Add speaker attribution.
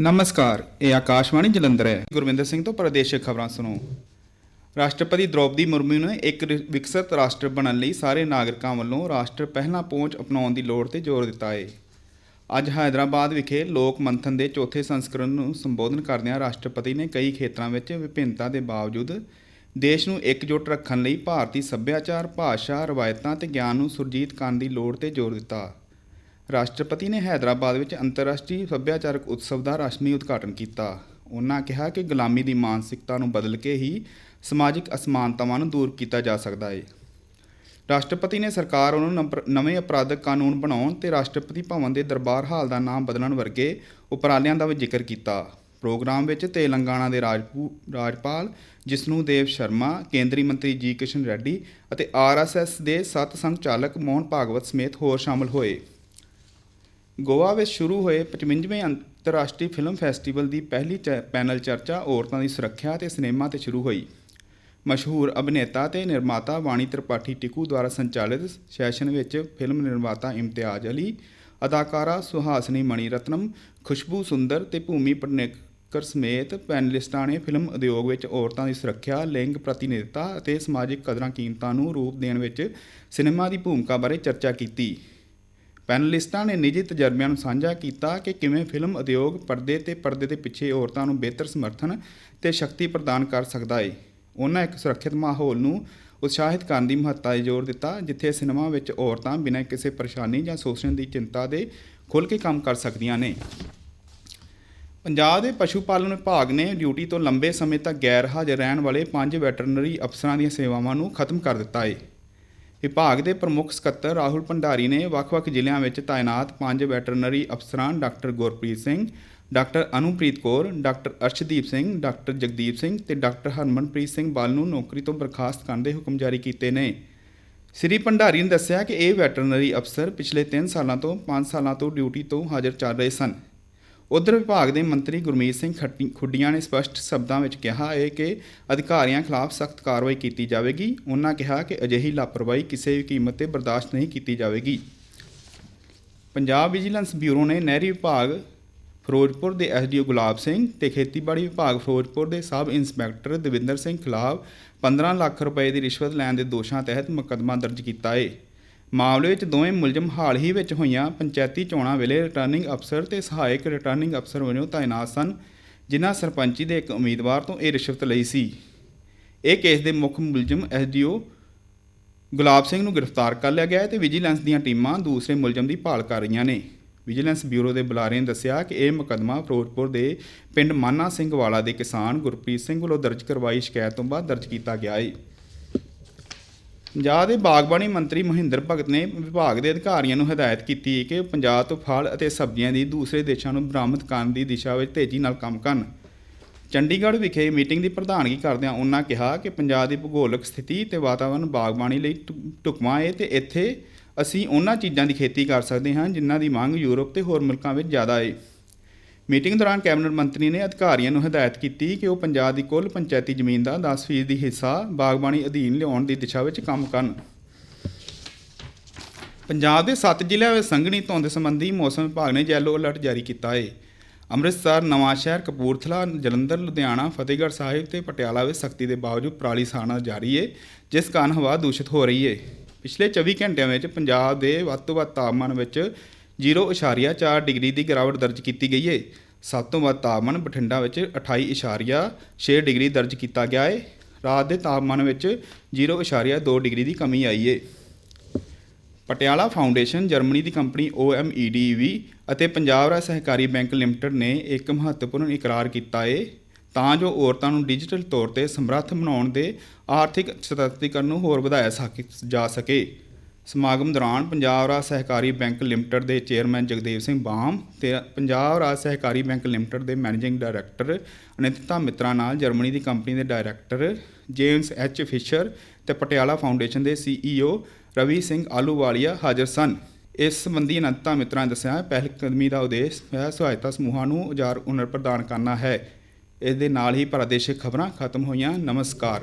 Speaker 1: ਨਮਸਕਾਰ, ਇਹ ਆਕਾਸ਼ਵਾਣੀ ਜਲੰਧਰ ਹੈ। ਗੁਰਵਿੰਦਰ ਸਿੰਘ ਤੋਂ ਪ੍ਰਦੇਸ਼ਕ ਖਬਰਾਂ ਸੁਣੋ। ਰਾਸ਼ਟਰਪਤੀ ਦ੍ਰੋਪਦੀ ਮੁਰਮੂ ਨੇ ਇੱਕ ਰਿ- ਵਿਕਸਿਤ ਰਾਸ਼ਟਰ ਬਣਨ ਲਈ ਸਾਰੇ ਨਾਗਰਿਕਾਂ ਵੱਲੋਂ ਰਾਸ਼ਟਰ ਪਹਿਲਾਂ ਪਹੁੰਚ ਅਪਣਾਉਣ ਦੀ ਲੋੜ ਤੇ ਜ਼ੋਰ ਦਿੱਤਾ ਹੈ ਅੱਜ ਹੈਦਰਾਬਾਦ ਵਿਖੇ ਲੋਕ ਮੰਥਨ ਦੇ ਚੌਥੇ ਸੰਸਕਰਣ ਨੂੰ ਸੰਬੋਧਨ ਕਰਦਿਆਂ ਰਾਸ਼ਟਰਪਤੀ ਨੇ ਕਈ ਖੇਤਰਾਂ ਵਿੱਚ ਵਿਭਿੰਨਤਾ ਦੇ ਬਾਵਜੂਦ ਦੇਸ਼ ਨੂੰ ਇਕਜੁੱਟ ਰੱਖਣ ਲਈ ਭਾਰਤੀ ਸੱਭਿਆਚਾਰ, ਭਾਸ਼ਾ, ਰਵਾਇਤਾਂ ਤੇ ਗਿਆਨ ਨੂੰ ਸੁਰਜੀਤ ਕਰਨ ਦੀ ਲੋੜ ਤੇ ਜ਼ੋਰ ਦਿੱਤਾ। ਰਾਸ਼ਟਰਪਤੀ ਨੇ ਹੈਦਰਾਬਾਦ ਵਿੱਚ ਅੰਤਰਰਾਸ਼ਟਰੀ ਸੱਭਿਆਚਾਰਕ ਉਤਸਵ ਦਾ ਰਸਮੀ ਉਦਘਾਟਨ ਕੀਤਾ। ਉਹਨਾਂ ਕਿਹਾ ਕਿ ਗੁਲਾਮੀ ਦੀ ਮਾਨਸਿਕਤਾ ਨੂੰ ਬਦਲ ਕੇ ਹੀ ਸਮਾਜਿਕ ਅਸਮਾਨਤਾਵਾਂ ਨੂੰ ਦੂਰ ਕੀਤਾ ਜਾ ਸਕਦਾ ਹੈ ਰਾਸ਼ਟਰਪਤੀ ਨੇ ਸਰਕਾਰ ਵੱਲੋਂ ਨੰਬਰ- ਨਵੇਂ ਅਪਰਾਧਕ ਕਾਨੂੰਨ ਬਣਾਉਣ ਤੇ ਰਾਸ਼ਟਰਪਤੀ ਭਵਨ ਦੇ ਦਰਬਾਰ ਹਾਲ ਦਾ ਨਾਮ ਬਦਲਣ ਵਰਗੇ ਉਪਰਾਲਿਆਂ ਦਾ ਵੀ ਜ਼ਿਕਰ ਕੀਤਾ। ਪ੍ਰੋਗਰਾਮ ਵਿੱਚ ਤੇਲੰਗਾਨਾ ਦੇ ਰਾਜਪੂ ਰਾਜਪਾਲ ਜਿਸਨੂ ਦੇਵ ਸ਼ਰਮਾ, ਕੇਂਦਰੀ ਮੰਤਰੀ ਜੀ ਕਿਸ਼ਨ ਰੈੱਡੀ ਅਤੇ ਆਰਐਸਐਸ ਦੇ ਸੱਤ ਸੰਚਾਲਕ ਮੋਹਨ ਭਾਗਵਤ ਸਮੇਤ ਹੋਰ ਸ਼ਾਮਲ ਹੋਏ। ਗੋਆ ਵਿੱਚ ਸ਼ੁਰੂ ਹੋਏ 55ਵੇਂ ਅੰਤਰਰਾਸ਼ਟਰੀ ਫਿਲਮ ਫੈਸਟੀਵਲ ਦੀ ਪਹਿਲੀ ਚ- ਪੈਨਲ ਚਰਚਾ ਔਰਤਾਂ ਦੀ ਸੁਰੱਖਿਆ ਤੇ ਸਿਨੇਮਾ ਤੇ ਸ਼ੁਰੂ ਹੋਈ। ਮਸ਼ਹੂਰ ਅਭਿਨੇਤਾ ਤੇ ਨਿਰਮਾਤਾ ਵਾਣੀ ਤ੍ਰਿਪਾਠੀ ਟਿਕੂ ਦੁਆਰਾ ਸੰਚਾਲਿਤ ਸੈਸ਼ਨ ਵਿੱਚ ਫਿਲਮ ਨਿਰਮਾਤਾ ਇਮਤਿਆਜ਼ ਅਲੀ, ਅਦਾਕਾਰਾ ਸੁਹਾਸਨੀ ਮਣੀ ਰਤਨਮ ਖੁਸ਼ਬੂ ਸੁੰਦਰ ਤੇ ਭੂਮੀ ਪਟਨੇਕਰ ਸਮੇਤ ਪੈਨਲਿਸਟਾਂ ਨੇ ਫਿਲਮ ਉਦਯੋਗ ਵਿੱਚ ਔਰਤਾਂ ਦੀ ਸੁਰੱਖਿਆ, ਲਿੰਗ ਪ੍ਰਤੀਨਿਧਤਾ ਅਤੇ ਸਮਾਜਿਕ ਕਦਰਾਂ ਕੀਮਤਾਂ ਨੂੰ ਰੂਪ ਦੇਣ ਵਿੱਚ ਸਿਨੇਮਾ ਦੀ ਭੂਮਿਕਾ ਬਾਰੇ ਚਰਚਾ ਕੀਤੀ। ਪੈਨਲਿਸਟਾਂ ਨੇ ਨਿੱਜੀ ਤਜਰਬਿਆਂ ਨੂੰ ਸਾਂਝਾ ਕੀਤਾ ਕਿ ਕਿਵੇਂ ਫਿਲਮ ਉਦਯੋਗ ਪਰਦੇ ਤੇ ਪਰਦੇ ਦੇ ਪਿੱਛੇ ਔਰਤਾਂ ਨੂੰ ਬਿਹਤਰ ਸਮਰਥਨ ਤੇ ਸ਼ਕਤੀ ਪ੍ਰਦਾਨ ਕਰ ਸਕਦਾ ਹੈ ਉਹਨਾਂ ਇੱਕ ਸੁਰੱਖਿਅਤ ਮਾਹੌਲ ਨੂੰ ਉਤਸ਼ਾਹਿਤ ਕਰਨ ਦੀ ਮਹੱਤਤਾ 'ਤੇ ਜ਼ੋਰ ਦਿੱਤਾ, ਜਿੱਥੇ ਸਿਨੇਮਾ ਵਿੱਚ ਔਰਤਾਂ ਬਿਨਾਂ ਕਿਸੇ ਪਰੇਸ਼ਾਨੀ ਜਾਂ ਸ਼ੋਸ਼ਣ ਦੀ ਚਿੰਤਾ ਦੇ ਖੁੱਲ੍ਹ ਕੇ ਕੰਮ ਕਰ ਸਕਦੀਆਂ ਨੇ। ਪੰਜਾਬ ਦੇ ਪਸ਼ੂ ਪਾਲਣ ਵਿਭਾਗ ਨੇ ਡਿਊਟੀ ਤੋਂ ਲੰਬੇ ਸਮੇਂ ਤੱਕ ਗੈਰ ਹਾਜ਼ਰ ਰਹਿਣ ਵਾਲੇ ਪੰਜ ਵੈਟਰਨਰੀ ਅਫਸਰਾਂ ਦੀਆਂ ਸੇਵਾਵਾਂ ਨੂੰ ਖਤਮ ਕਰ ਦਿੱਤਾ ਹੈ ਵਿਭਾਗ ਦੇ ਪ੍ਰਮੁੱਖ ਸਕੱਤਰ ਰਾਹੁਲ ਭੰਡਾਰੀ ਨੇ ਵੱਖ-ਵੱਖ ਜ਼ਿਲ੍ਹਿਆਂ ਵਿੱਚ ਤਾਇਨਾਤ ਪੰਜ ਵੈਟਰਨਰੀ ਅਫਸਰਾਂ, doctor Gurpreet Singh, doctor Anupreet Kaur, doctor Arshdeep Singh, doctor Jagdeep Singh ਤੇ ਡਾਕਟਰ ਹਰਮਨਪ੍ਰੀਤ ਸਿੰਘ ਬਲ ਨੂੰ ਨੌਕਰੀ ਤੋਂ ਬਰਖਾਸਤ ਕਰਨ ਦੇ ਹੁਕਮ ਜਾਰੀ ਕੀਤੇ ਨੇ। ਸ੍ਰੀ ਭੰਡਾਰੀ ਨੇ ਦੱਸਿਆ ਕਿ ਇਹ ਵੈਟਰਨਰੀ ਅਫਸਰ ਪਿਛਲੇ 3 ਸਾਲਾਂ ਤੋਂ 5 ਸਾਲਾਂ ਤੋਂ ਡਿਊਟੀ ਤੋਂ ਹਾਜ਼ਰ ਚੱਲ ਰਹੇ ਸਨ। ਉਧਰ ਵਿਭਾਗ ਦੇ ਮੰਤਰੀ ਗੁਰਮੀਤ ਸਿੰਘ ਖੱਟੀ- ਖੁੱਡੀਆਂ ਨੇ ਸਪਸ਼ਟ ਸ਼ਬਦਾਂ ਵਿੱਚ ਕਿਹਾ ਹੈ ਕਿ ਅਧਿਕਾਰੀਆਂ ਖਿਲਾਫ ਸਖਤ ਕਾਰਵਾਈ ਕੀਤੀ ਜਾਵੇਗੀ। ਉਹਨਾਂ ਕਿਹਾ ਕਿ ਅਜਿਹੀ ਲਾਪਰਵਾਹੀ ਕਿਸੇ ਵੀ ਕੀਮਤ ਤੇ ਬਰਦਾਸ਼ਤ ਨਹੀਂ ਕੀਤੀ ਜਾਵੇਗੀ। ਪੰਜਾਬ ਵਿਜੀਲੈਂਸ ਬਿਊਰੋ ਨੇ ਨਹਿਰੀ ਵਿਭਾਗ ਫਿਰੋਜ਼ਪੁਰ ਦੇ ਐਸਡੀਓ ਗੁਲਾਬ ਸਿੰਘ ਤੇ ਖੇਤੀਬਾੜੀ ਵਿਭਾਗ ਫਿਰੋਜ਼ਪੁਰ ਦੇ ਸਬ ਇੰਸਪੈਕਟਰ ਦਵਿੰਦਰ ਸਿੰਘ ਖਿਲਾਫ 15 ਲੱਖ ਰੁਪਏ ਦੀ ਰਿਸ਼ਵਤ ਲੈਣ ਦੇ ਦੋਸ਼ਾਂ ਤਹਿਤ ਮੁਕੱਦਮਾ ਦਰਜ ਕੀਤਾ ਹੈ ਮਾਮਲੇ ਵਿੱਚ ਦੋਵੇਂ ਮੁਲਜ਼ਮ ਹਾਲ ਹੀ ਵਿੱਚ ਹੋਈਆਂ ਪੰਚਾਇਤੀ ਚੋਣਾਂ ਵੇਲੇ ਰਿਟਰਨਿੰਗ ਅਫਸਰ ਤੇ ਸਹਾਇਕ ਰਿਟਰਨਿੰਗ ਅਫਸਰ ਵਜੋਂ ਤਾਇਨਾਤ ਸਨ, ਜਿਨ੍ਹਾਂ ਸਰਪੰਚੀ ਦੇ ਇੱਕ ਉਮੀਦਵਾਰ ਤੋਂ ਇਹ ਰਿਸ਼ਵਤ ਲਈ ਸੀ। ਇਹ ਕੇਸ ਦੇ ਮੁੱਖ ਮੁਲਜ਼ਮ ਐਸਡੀਓ ਗੁਲਾਬ ਸਿੰਘ ਨੂੰ ਗ੍ਰਿਫਤਾਰ ਕਰ ਲਿਆ ਗਿਆ ਹੈ ਤੇ ਵਿਜੀਲੈਂਸ ਦੀਆਂ ਟੀਮਾਂ ਦੂਸਰੇ ਮੁਲਜ਼ਮ ਦੀ ਭਾਲ ਕਰ ਰਹੀਆਂ ਨੇ। ਵਿਜੀਲੈਂਸ ਬਿਊਰੋ ਦੇ ਬੁਲਾਰੇ ਨੇ ਦੱਸਿਆ ਕਿ ਇਹ ਮੁਕੱਦਮਾ ਫਿਰੋਜ਼ਪੁਰ ਦੇ ਪਿੰਡ ਮਾਨਾ ਸਿੰਘ ਵਾਲਾ ਦੇ ਕਿਸਾਨ ਗੁਰਪ੍ਰੀਤ ਸਿੰਘ ਵੱਲੋਂ ਦਰਜ ਕਰਵਾਈ ਸ਼ਿਕਾਇਤ ਤੋਂ ਬਾਅਦ ਦਰਜ ਕੀਤਾ ਗਿਆ ਹੈ। ਪੰਜਾਬ ਦੇ ਬਾਗਬਾਨੀ ਮੰਤਰੀ ਮਹਿੰਦਰ ਭਗਤ ਨੇ ਵਿਭਾਗ ਦੇ ਅਧਿਕਾਰੀਆਂ ਨੂੰ ਹਦਾਇਤ ਕੀਤੀ ਕਿ ਪੰਜਾਬ ਤੋਂ ਫਲ ਅਤੇ ਸਬਜ਼ੀਆਂ ਦੀ ਦੂਸਰੇ ਦੇਸ਼ਾਂ ਨੂੰ ਬਰਾਮਦ ਕਰਨ ਦੀ ਦਿਸ਼ਾ ਵਿੱਚ ਤੇਜ਼ੀ ਨਾਲ ਕੰਮ ਕਰਨ। ਚੰਡੀਗੜ੍ਹ ਵਿਖੇ ਮੀਟਿੰਗ ਦੀ ਪ੍ਰਧਾਨਗੀ ਕਰਦਿਆਂ ਉਹਨਾਂ ਕਿਹਾ ਕਿ ਪੰਜਾਬ ਦੀ ਭੂਗੋਲਿਕ ਸਥਿਤੀ ਤੇ ਵਾਤਾਵਰਣ ਬਾਗਬਾਨੀ ਲਈ ਢੁ- ਢੁਕਵਾਂ ਹੈ ਤੇ ਇੱਥੇ ਅਸੀਂ ਉਹਨਾਂ ਚੀਜ਼ਾਂ ਦੀ ਖੇਤੀ ਕਰ ਸਕਦੇ ਹਾਂ ਜਿਨ੍ਹਾਂ ਦੀ ਮੰਗ ਯੂਰਪ ਤੇ ਹੋਰ ਮੁਲਕਾਂ ਵਿੱਚ ਜ਼ਿਆਦਾ ਹੈ ਮੀਟਿੰਗ ਦੌਰਾਨ ਕੈਬਨਿਟ ਮੰਤਰੀ ਨੇ ਅਧਿਕਾਰੀਆਂ ਨੂੰ ਹਦਾਇਤ ਕੀਤੀ ਕਿ ਉਹ ਪੰਜਾਬ ਦੀ ਕੁੱਲ ਪੰਚਾਇਤੀ ਜ਼ਮੀਨ ਦਾ 10% ਦੀ ਹਿੱਸਾ ਬਾਗਬਾਨੀ ਅਧੀਨ ਲਿਆਉਣ ਦੀ ਦਿਸ਼ਾ ਵਿੱਚ ਕੰਮ ਕਰਨ। ਪੰਜਾਬ ਦੇ 7 ਜ਼ਿਲ੍ਹਿਆਂ ਵਿੱਚ ਸੰਘਣੀ ਧੁੰਦ ਸੰਬੰਧੀ ਮੌਸਮ ਵਿਭਾਗ ਨੇ ਯੈਲੋ ਅਲਰਟ ਜਾਰੀ ਕੀਤਾ ਹੈ ਅੰਮ੍ਰਿਤਸਰ, ਨਵਾਂਸ਼ਹਿਰ, ਕਪੂਰਥਲਾ, ਜਲੰਧਰ, ਲੁਧਿਆਣਾ, ਫਤਿਹਗੜ੍ਹ ਸਾਹਿਬ ਤੇ ਪਟਿਆਲਾ ਵਿੱਚ ਸਖਤੀ ਦੇ ਬਾਵਜੂਦ ਪਰਾਲੀ ਸਾੜਨਾ ਜਾਰੀ ਹੈ ਜਿਸ ਕਾਰਨ ਹਵਾ ਦੂਸ਼ਿਤ ਹੋ ਰਹੀ ਹੈ ਪਿਛਲੇ 24 ਘੰਟਿਆਂ ਵਿੱਚ ਪੰਜਾਬ ਦੇ ਵੱਧ ਤੋਂ ਵੱਧ ਤਾਪਮਾਨ ਵਿੱਚ 0.4 ਡਿਗਰੀ ਦੀ ਗਿਰਾਵਟ ਦਰਜ ਕੀਤੀ ਗਈ ਹੈ ਸਭ ਤੋਂ ਵੱਧ ਤਾਪਮਾਨ ਬਠਿੰਡਾ ਵਿੱਚ 28.6 ਡਿਗਰੀ ਦਰਜ ਕੀਤਾ ਗਿਆ ਹੈ ਰਾਤ ਦੇ ਤਾਪਮਾਨ ਵਿੱਚ 0.2 ਡਿਗਰੀ ਦੀ ਕਮੀ ਆਈ ਹੈ ਪਟਿਆਲਾ ਫਾਊਂਡੇਸ਼ਨ, ਜਰਮਨੀ ਦੀ ਕੰਪਨੀ OMEDV ਅਤੇ ਪੰਜਾਬ ਰਾਜ ਸਹਿਕਾਰੀ ਬੈਂਕ ਲਿਮਟਿਡ ਨੇ ਇੱਕ ਮਹੱਤਵਪੂਰਨ ਇਕਰਾਰ ਕੀਤਾ ਹੈ ਤਾਂ ਜੋ ਔਰਤਾਂ ਨੂੰ ਡਿਜੀਟਲ ਤੌਰ ਤੇ ਸਮਰੱਥ ਬਣਾਉਣ ਦੇ ਆਰਥਿਕ ਸਸ਼ਕਤੀਕਰਨ ਨੂੰ ਹੋਰ ਵਧਾਇਆ ਸਕ- ਜਾ ਸਕੇ। ਸਮਾਗਮ ਦੌਰਾਨ ਪੰਜਾਬ ਰਾਜ ਸਹਿਕਾਰੀ ਬੈਂਕ ਲਿਮਟਿਡ ਦੇ ਚੇਅਰਮੈਨ ਜਗਦੇਵ ਸਿੰਘ ਬਾਮ ਤੇ ਪੰਜਾਬ ਰਾਜ ਸਹਿਕਾਰੀ ਬੈਂਕ ਲਿਮਟਿਡ ਦੇ ਮੈਨੇਜਿੰਗ ਡਾਇਰੈਕਟਰ ਅਨਿਤਾ ਮਿੱਤਰਾ ਨਾਲ ਜਰਮਨੀ ਦੀ ਕੰਪਨੀ ਦੇ ਡਾਇਰੈਕਟਰ ਜੇਮਸ ਐਚ ਫਿਸ਼ਰ ਤੇ ਪਟਿਆਲਾ ਫਾਊਂਡੇਸ਼ਨ ਦੇ CEO ਰਵੀ ਸਿੰਘ ਆਲੂਵਾਲੀਆ ਹਾਜ਼ਰ ਸਨ। ਇਸ ਸੰਬੰਧੀ ਅਨੰਤਾ ਮਿੱਤਰਾਂ ਨੇ ਦੱਸਿਆ ਪਹਿਲ ਕਦਮੀ ਦਾ ਉਦੇਸ਼ ਸਵੈ ਸਹਾਇਤਾ ਸਮੂਹਾਂ ਨੂੰ ਉਜਾਰ ਹੁਨਰ ਪ੍ਰਦਾਨ ਕਰਨਾ ਹੈ। ਇਸ ਦੇ ਨਾਲ ਹੀ ਪ੍ਰਾਦੇਸ਼ਿਕ ਖਬਰਾਂ ਖਤਮ ਹੋਈਆਂ। ਨਮਸਕਾਰ।